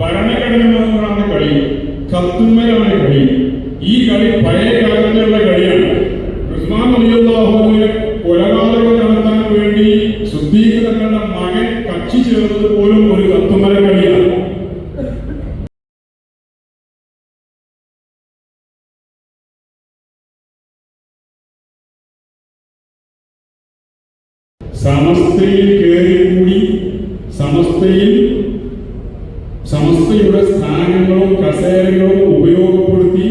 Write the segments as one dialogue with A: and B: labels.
A: ഭരണഘടനകളാണ് കളി കത്തുമ്മലാണ് കളി. ഈ കളി പഴയ കാലത്തിലുള്ള കളിയാണ്. ഉസ്മാൻ അലിയുള്ളാഹുവിനെ കൊലപാതകം നടത്താൻ വേണ്ടി സുദ്ദീഖ് തങ്ങളുടെ മകൻ കക്ഷി ചേർന്നത് പോലും ഒരു കത്തുമല കളിയാണ്. സമസ്തയിൽ കയറി കൂടി സമസ്തയിൽ ഉള്ള സ്ഥാനങ്ങളും കസേരകളും ഉപയോഗപ്പെടുത്തി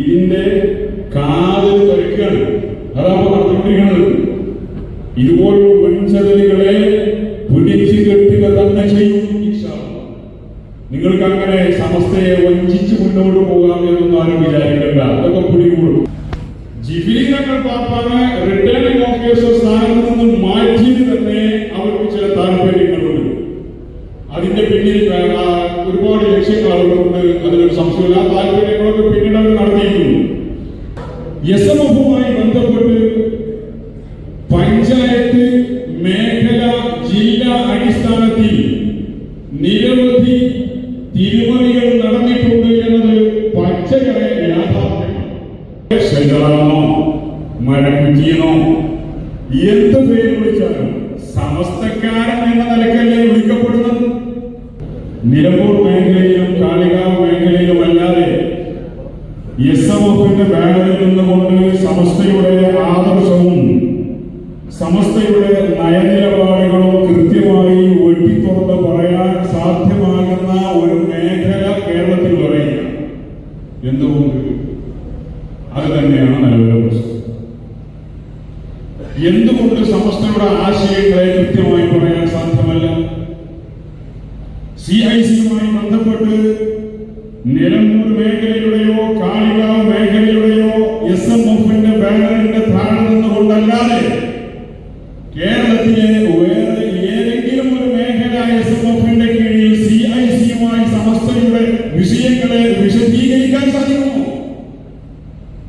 A: ഇതിന്റെ കാത് തുരക്കുകയാണ്. അതാണ് നടന്നുകൊണ്ടിരിക്കുന്നത് ഇതുപോലെ पंचायत मेखला जिला अ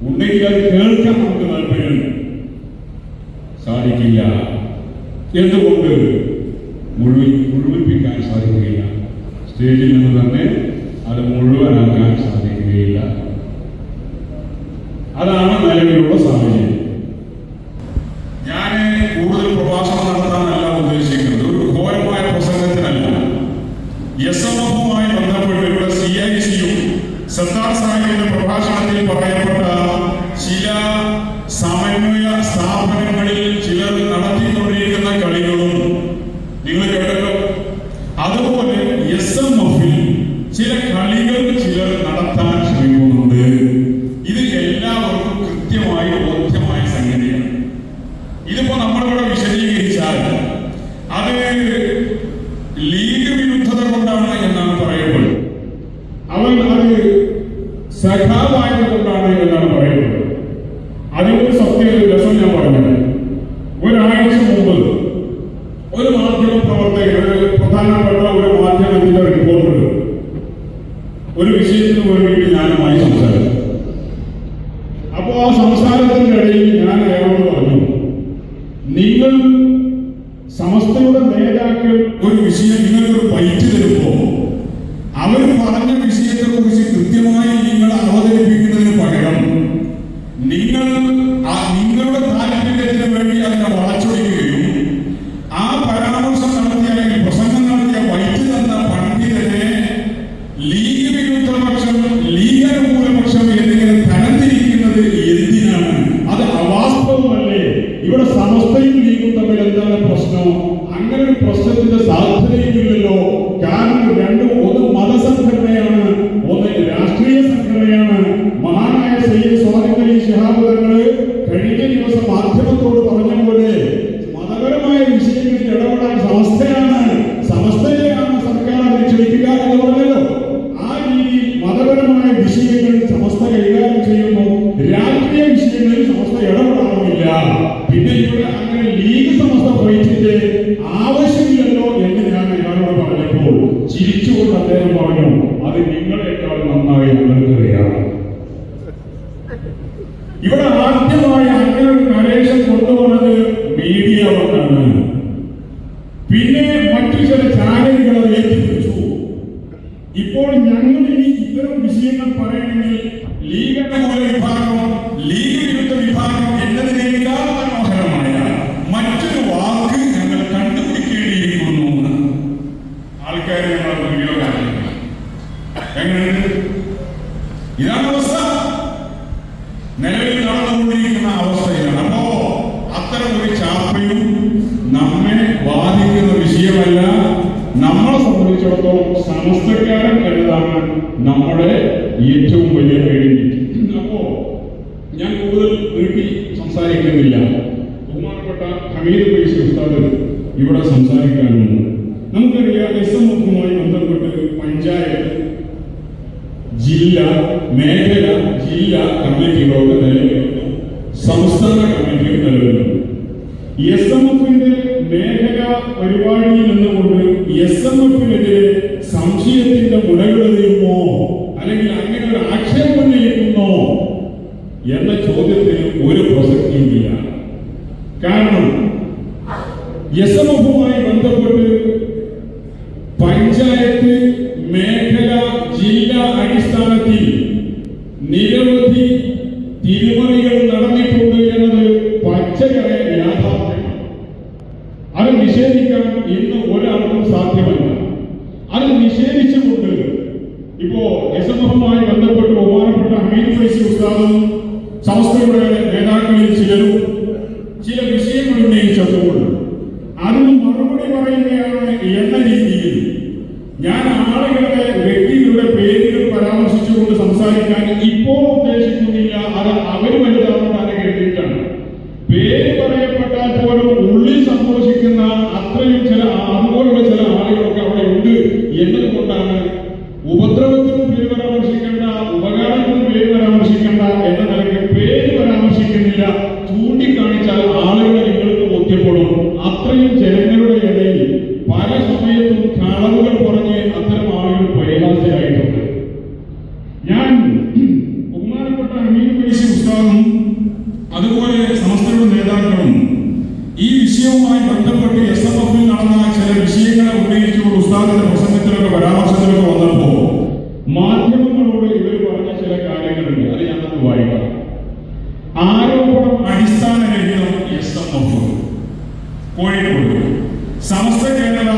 A: ഉണ്ടെങ്കിൽ അത് കേൾക്കാൻ നമുക്ക് താല്പര്യം സാധിക്കില്ല. എന്തുകൊണ്ട്? കാര്യങ്ങൾ ലീഗ് സമസ്ത പോയിട്ടിന്റെ ആവശ്യമില്ലല്ലോ എന്ന് ഞാൻ അയാളോട് പറഞ്ഞപ്പോൾ ചിരിച്ചുകൊണ്ട് അദ്ദേഹം പറഞ്ഞു അത് നിങ്ങളെക്കാൾ നന്നായി നിങ്ങൾക്കറിയാം ഇവിടെ ആർ എങ്ങനെയുണ്ട്? ഇതാണ് അവസ്ഥ. നമ്മെ ബാധിക്കുന്ന വിഷയമല്ല. ഏറ്റവും വലിയ ഞാൻ സംസാരിക്കുന്നില്ല. ബഹുമാനപ്പെട്ട ഹമീദ് പൈസ ഉസ്താദ് ഇവിടെ സംസാരിക്കാനുണ്ട്. നമുക്കറിയാം എഫുമായി ബന്ധപ്പെട്ട് പഞ്ചായത്ത് ജില്ല മേഖല ജില്ല കമ്മിറ്റികളൊക്കെ നിലവിലുണ്ട്. സംസ്ഥാന കമ്മിറ്റികൾ നിലവിലുണ്ട്. എസ് എം എഫിന്റെ മേഖല പരിപാടിയിൽ നിന്നുകൊണ്ട് എസ് എം എഫിനെതിരെ സംശയത്തിന്റെ മുലകളെറിയുമോ അല്ലെങ്കിൽ അങ്ങനെ ഒരു ആക്ഷേപം ഉന്നയിക്കുന്നോ? എന്ന ചോദ്യത്തിന് ഒരു പ്രസക്തിയുമില്ല കാരണം നിഷേധിക്കാൻ ഇന്ന് ഒരാൾക്കും സാധ്യമല്ല. അത് നിഷേധിച്ചുകൊണ്ട് ഇപ്പോ എസ് എം എഫുമായി ബന്ധപ്പെട്ട് ബഹുമാനപ്പെട്ട ഹമീദ് ഫൈസി ഉസ്താദും സംസ്ഥയുടെ നേതാക്കളിൽ ചിലരും കാര്യങ്ങളുണ്ട് അത് ഞാനൊന്ന് വായിക്കാം. ആരോപണം അടിസ്ഥാനരഹിതം S M F. Kozhikode. Samastha Kerala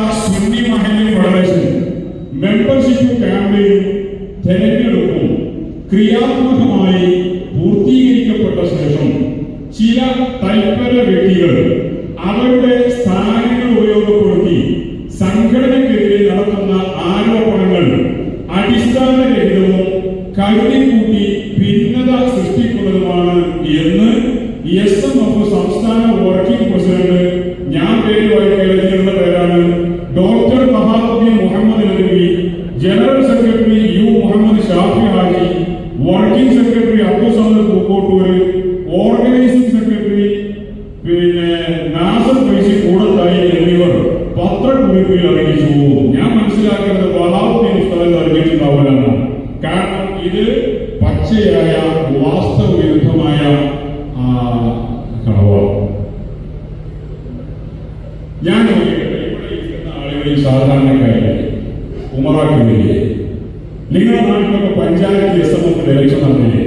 A: ഉമറാക്കുന്നില്ലേ നിങ്ങളുടെ നാട്ടിലൊക്കെ panchayat S M F election നടന്നില്ലേ?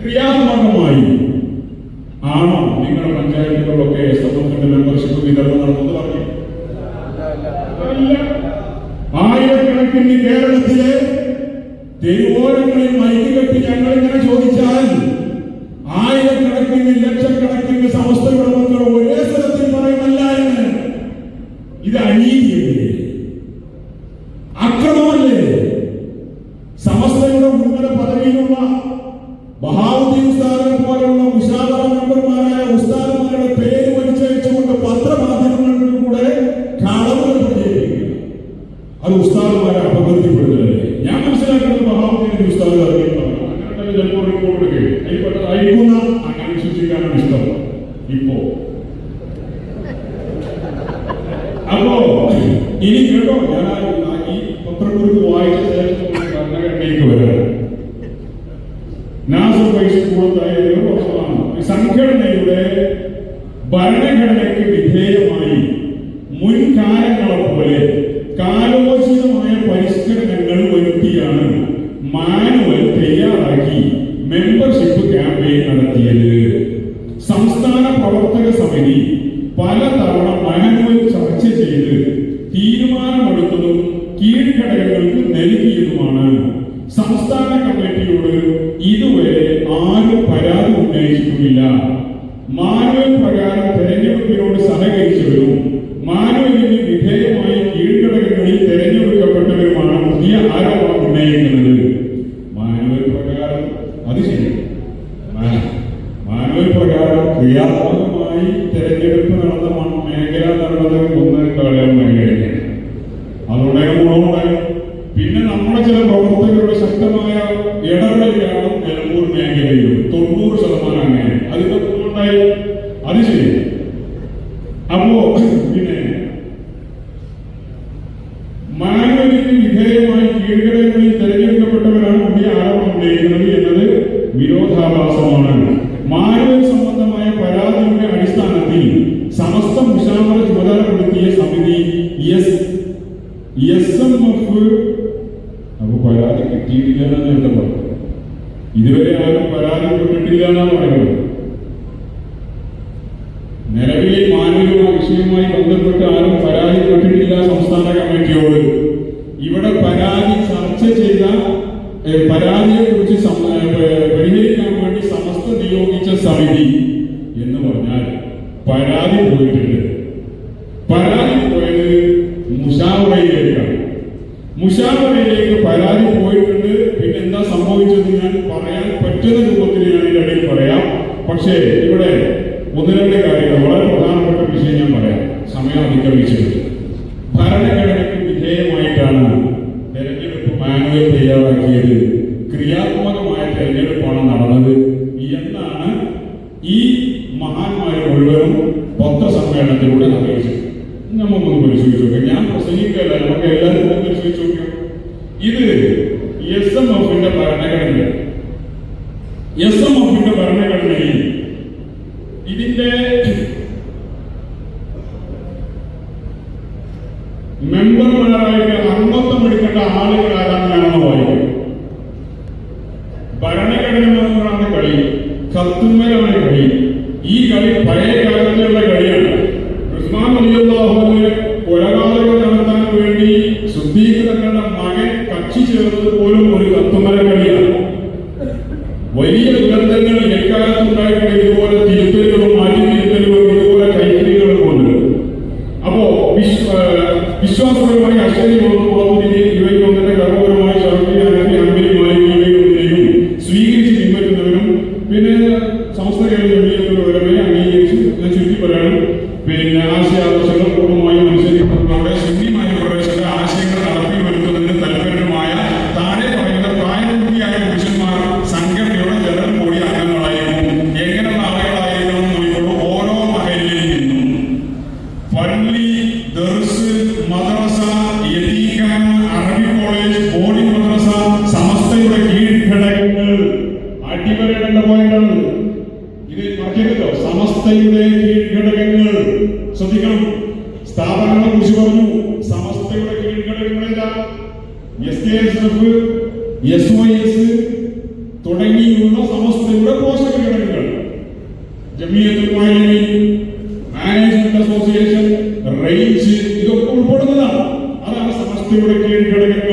A: ക്രിയാത്മകമായി. ആണോ നിങ്ങളുടെ പഞ്ചായത്തുകളിലൊക്കെ എസ് എം മെമ്പർഷിപ്പ് വിതരണം നടന്നത് പറഞ്ഞു. ആയിരക്കണക്കിന് കേരളത്തിലെ തെരുവോരങ്ങളിൽ മൈക്ക് കെട്ടി ഞങ്ങൾ ഇങ്ങനെ ചോദിച്ചാൽ ആയിരക്കണക്കിന് ലക്ഷക്കണക്കിന് സമസ്ത മക്കൾ ഒരേ സ്ഥലത്തിൽ പറയുമല്ല എന്ന്. ഇത് അനീതിയല്ലേ? ഭരണഘടനയ്ക്ക് വിധേയമായി മുൻകാലങ്ങളെ പോലെ കാലോചിതമായ പരിഷ്കരണ விளையாடுகிறது ചെയ്യുന്നത് എന്നത് വിരോധാഭാസമാണ്. മാനവ സംബന്ധമായ പരാതിയുടെ അടിസ്ഥാനത്തിൽ அதே போயிட்டு ചോദിക്കും ഇത് Muy bien. എന്നുള്ളതാണ് അതാണ് സമസ്തയുടെ കീഴ്ഘടകം.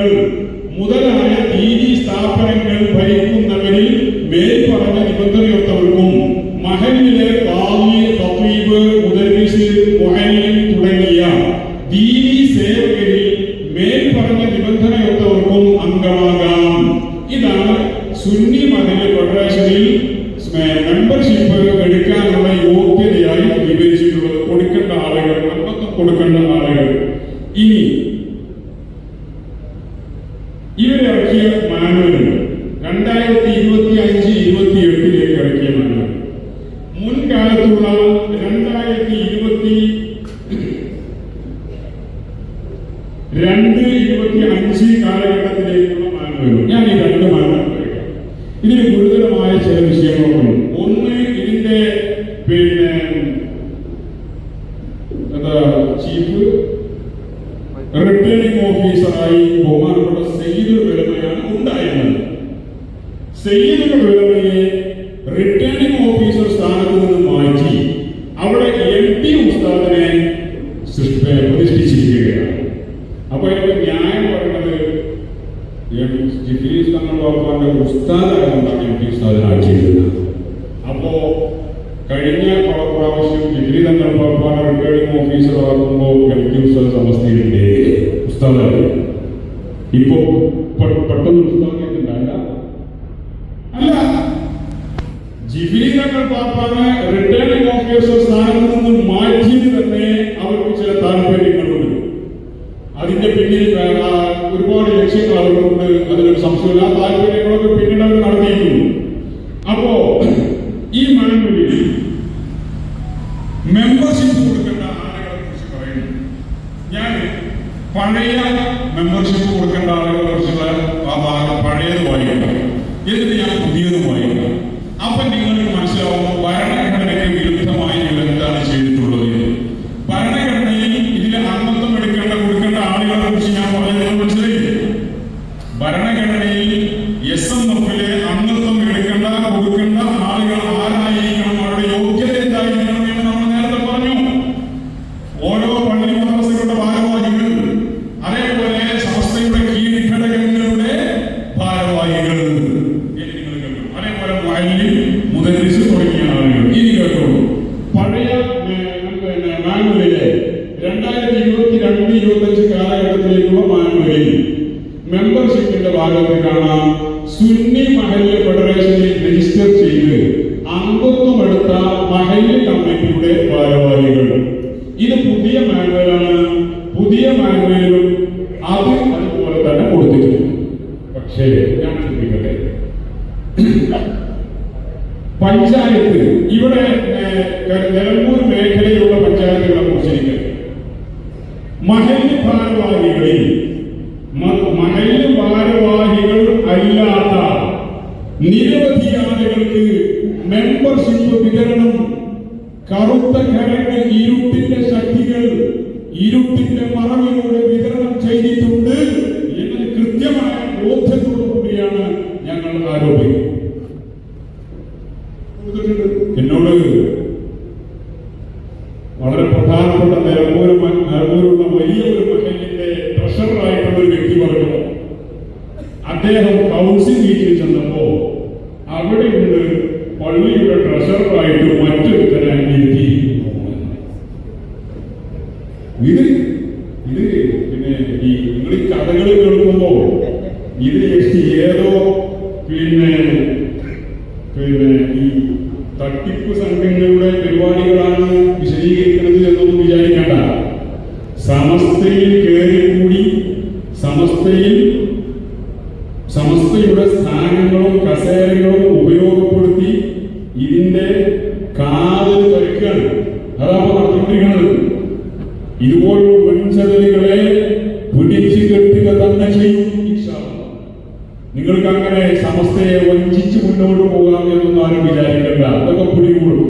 A: അതിന്റെ പിന്നിൽ ഒരുപാട് ലക്ഷ്യങ്ങൾ അവർക്ക് അതിലൊരു സംശയമില്ല താല്പര്യങ്ങളൊക്കെ പിന്നീട് അവർ നടത്തിയിരിക്കുന്നു. പറഞ്ഞിലൂടെ വിതരണം ചെയ്തിട്ടുണ്ട്